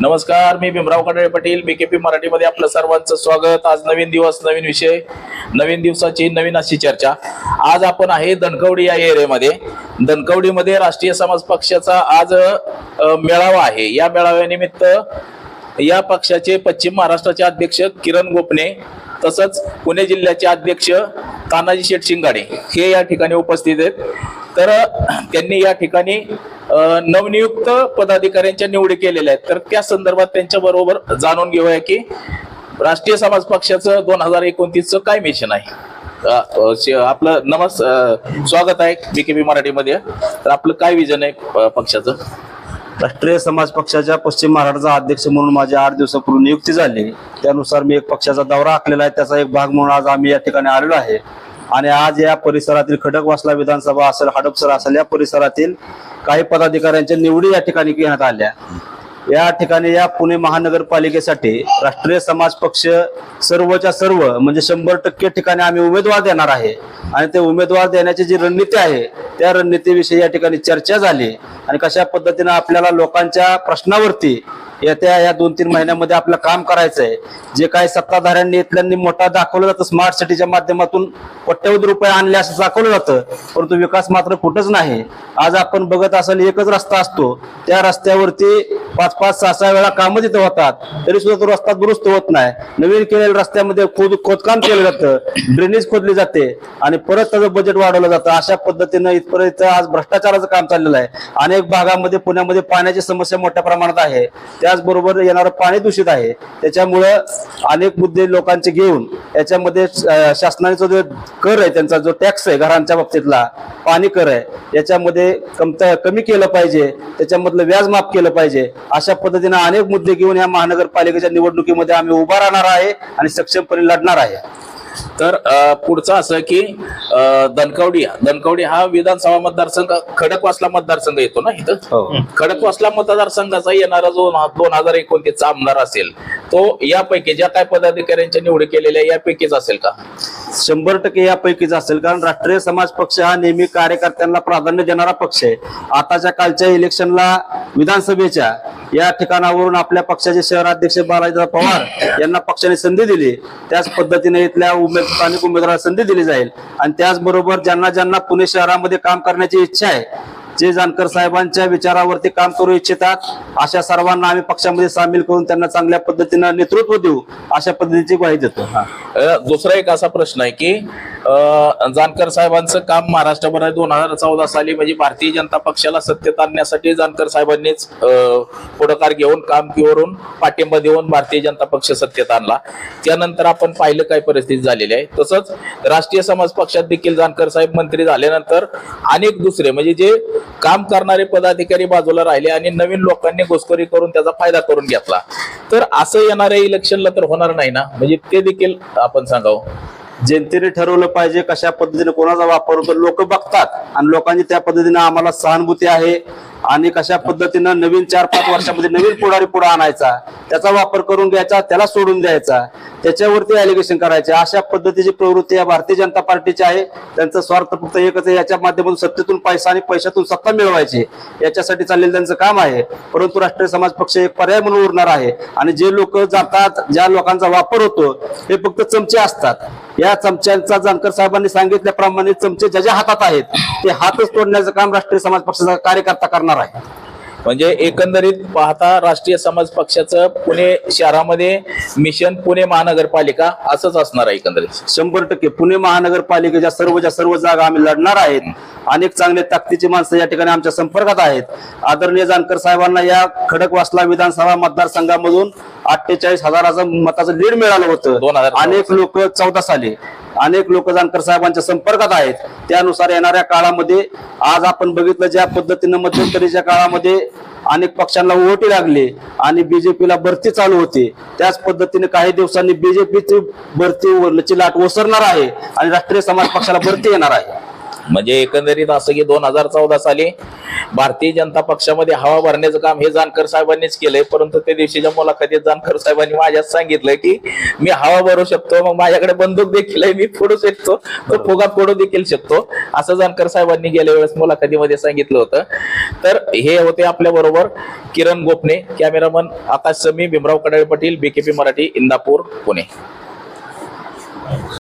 नमस्कार मी भीमराव कडाळे पाटील पी मराठीमध्ये आपलं सर्वांचं स्वागत. आज नवीन दिवस नवीन विषय नवीन दिवसाची नवीन अशी चर्चा. आज आपण आहे दणकवडी या एरियामध्ये. दणकवडीमध्ये राष्ट्रीय समाज पक्षाचा आज मेळावा आहे. या मेळाव्यानिमित्त या पक्षाचे पश्चिम महाराष्ट्राचे अध्यक्ष किरण गोपने तसंच पुणे जिल्ह्याचे अध्यक्ष तानाजी शेठ शिंगाडे हे या ठिकाणी उपस्थित आहेत. तर त्यांनी या ठिकाणी नवनियुक्त पदाधिकाऱ्यांच्या निवडी केलेल्या आहेत. तर त्या संदर्भात त्यांच्या बरोबर जाणून घेऊया की राष्ट्रीय समाज पक्षाचं दोन हजार एकोणतीसचं काय मिशन आहे? आपलं नमस् स्वागत आहे बीकेपी मराठीमध्ये. तर आपलं काय विजन आहे पक्षाचं? राष्ट्रीय समाज पक्षाच्या पश्चिम महाराष्ट्राचा अध्यक्ष म्हणून माझी आठ दिवसापूर्वी नियुक्ती झाली. त्यानुसार मी एक पक्षाचा दौरा आखलेला आहे. त्याचा एक भाग म्हणून आज आम्ही या ठिकाणी आलेलो आहे. आणि आज या परिसरातील खडकवासला विधानसभा असेल हडपसर असेल या परिसरातील काही पदाधिकाऱ्यांच्या निवडी या ठिकाणी घेण्यात आल्या. या ठिकाणी या पुणे महानगरपालिकेसाठी राष्ट्रीय समाज पक्ष सर्वच्या सर्व म्हणजे शंभर टक्के ठिकाणी आम्ही उमेदवार देणार आहे. आणि ते उमेदवार देण्याची जी रणनीती आहे त्या रणनीतीविषयी या ठिकाणी चर्चा झाली. आणि कशा पद्धतीनं आपल्याला लोकांच्या प्रश्नावरती येत्या या दोन तीन महिन्यामध्ये आपलं काम करायचं आहे जे काही सत्ताधाऱ्यांनी इथल्यांनी मोठा दाखवलं जातं स्मार्ट सिटीच्या माध्यमातून कोट्यवधी रुपये आणले असं दाखवलं जातं परंतु विकास मात्र कुठंच नाही. आज आपण बघत असाल एकच रस्ता असतो. त्या रस्त्यावरती पाच पाच सहा सहा वेळा कामं तिथं होतात. तरी सुद्धा तो रस्ता दुरुस्त होत नाही. नवीन केलेल्या रस्त्यामध्ये खोद खोदकाम केलं जातं. ड्रेनेज खोदली जाते. आणि परत त्याचं बजेट वाढवलं जातं. अशा पद्धतीनं इथपर्यंत आज भ्रष्टाचाराचं काम चाललेलं आहे. अनेक भागामध्ये पुण्यामध्ये पाण्याची समस्या मोठ्या प्रमाणात आहे. त्याचबरोबर येणारं पाणी दूषित आहे. त्याच्यामुळं अनेक मुद्दे लोकांचे घेऊन याच्यामध्ये अं, शासनाचा जो कर आहे त्यांचा जो टॅक्स आहे घरांच्या बाबतीतला पाणी कर आहे याच्यामध्ये कमता कमी केलं पाहिजे. त्याच्यामधलं व्याज माफ केलं पाहिजे. अशा पद्धतीने अनेक मुद्दे घेऊन या महानगरपालिकेच्या निवडणुकीमध्ये आम्ही उभा राहणार आहे आणि सक्षमपणे लढणार आहे. तर पुढचं असं की अ, दणकवडी दणकवडी हा विधानसभा मतदारसंघ खडकवासला मतदारसंघ येतो ना इथं? हो. खडकवासला मतदारसंघाचा येणारा जो दोन हजार एकोणतीसचा आमदार असेल तो यापैकी ज्या काय पदाधिकाऱ्यांच्या निवडी केलेल्या यापैकीच असेल का? शंभर टक्के यापैकीच असेल कारण राष्ट्रीय समाज पक्ष हा नेहमी कार्यकर्त्यांना प्राधान्य देणारा पक्ष आहे. आताच्या कालच्या इलेक्शनला विधानसभेच्या या ठिकाणावरून आपल्या पक्षाचे शहराध्यक्ष बालाजीदा पवार यांना पक्षाने संधी दिली. त्याच पद्धतीने इथल्या उमेद स्थानिक उमेदवाराला संधी दिली जाईल. आणि त्याचबरोबर ज्यांना ज्यांना पुणे शहरामध्ये काम करण्याची इच्छा आहे जे जानकर साहेबांच्या विचारावरती काम करू इच्छितात अशा सर्वांना आम्ही पक्षामध्ये सामील करून त्यांना चांगल्या पद्धतीनं नेतृत्व देऊ अशा पद्धतीची ग्वाही देतो. दुसरा एक असा प्रश्न आहे की जानकर साहेबांचं काम महाराष्ट्रभरात दोन हजार चौदा साली म्हणजे भारतीय जनता पक्षाला सत्तेत आणण्यासाठी जानकर साहेबांनीच पुढाकार घेऊन काम करून पाठिंबा देऊन भारतीय जनता पक्ष सत्तेत आणला. त्यानंतर आपण पाहिलं काय परिस्थिती झालेली आहे. तसंच राष्ट्रीय समाज पक्षात देखील जानकर साहेब मंत्री झाल्यानंतर अनेक दुसरे म्हणजे जे काम करणारे पदाधिकारी बाजूला राहिले आणि नवीन लोकांनी घुसखोरी करून त्याचा फायदा करून घेतला. तर असं येणाऱ्या इलेक्शनला तर होणार नाही ना? म्हणजे ते देखील आपण सांगावं. जनतेने ठरवलं पाहिजे कशा पद्धतीने कोणाचा वापर होतो. लोक बघतात आणि लोकांची त्या पद्धतीने आम्हाला सहानुभूती आहे. आणि कशा पद्धतीनं नवीन चार पाच वर्षामध्ये नवीन पुढारी पुढे आणायचा. त्याचा वापर करून घ्यायचा त्याला सोडून द्यायचा. त्याच्यावरती अलिगेशन करायचे. अशा पद्धतीची प्रवृत्ती या भारतीय जनता पार्टीची आहे. त्यांचा स्वार्थ फक्त एकच आहे. याच्या माध्यमातून सत्तेतून पैसा आणि पैशातून सत्ता मिळवायची. याच्यासाठी चाललेलं त्यांचं काम आहे. परंतु राष्ट्रीय समाज पक्ष एक पर्याय म्हणून उरणार आहे. आणि जे लोक जातात ज्या लोकांचा वापर होतो हे फक्त चमचे असतात. या चमच्यांचा जानकर साहेबांनी सांगितल्याप्रमाणे चमचे ज्या ज्या हातात आहेत ते हातच तोडण्याचं काम राष्ट्रीय समाज पक्षाचा कार्यकर्ता करणार आहे. म्हणजे एकंदरीत पाहता राष्ट्रीय समाज पक्षाचं पुणे शहरामध्ये मिशन पुणे महानगरपालिका असंच असणार आहे एकंदरीत. शंभर टक्के. पुणे महानगरपालिकेच्या सर्वच्या सर्व जागा आम्ही लढणार आहेत. अनेक चांगले ताकदीची माणसं या ठिकाणी आमच्या संपर्कात आहेत. आदरणीय जानकर साहेबांना या खडकवासला विधानसभा मतदारसंघामधून अठ्ठेचाळीस हजाराचं मताचं लीड मिळालं होतं. 2014. अनेक लोक चौदा साली अनेक लोक जानकर साहेबांच्या संपर्कात आहेत. त्यानुसार येणाऱ्या काळामध्ये आज आपण बघितलं ज्या पद्धतीनं मध्यंतरीच्या काळामध्ये अनेक पक्षांना ओटी लागली आणि बीजेपीला भरती चालू होती. त्याच पद्धतीने काही दिवसांनी बीजेपीची भरती लाट ओसरणार आहे आणि राष्ट्रीय समाज पक्षाला भरती येणार आहे. म्हणजे एकंदरीत असं की दोन हजार चौदा साली भारतीय जनता पक्षामध्ये हवा भरण्याचं काम हे जानकर साहेबांनीच केलंय परंतु त्या दिवशीच्या मुलाखतीत जानकर साहेबांनी माझ्याच सांगितलं की मी हवा भरू शकतो मग माझ्याकडे बंदूक देखील आहे मी फोडू शकतो तो फुगा फोडू देखील शकतो. असं जानकर साहेबांनी गेल्या वेळेस मुलाखतीमध्ये सांगितलं होतं. तर हे होते आपल्या बरोबर किरण गोपने कॅमेरामन आकाश समी भीमराव कडाळे पाटील बीकेपी मराठी इंदापूर पुणे.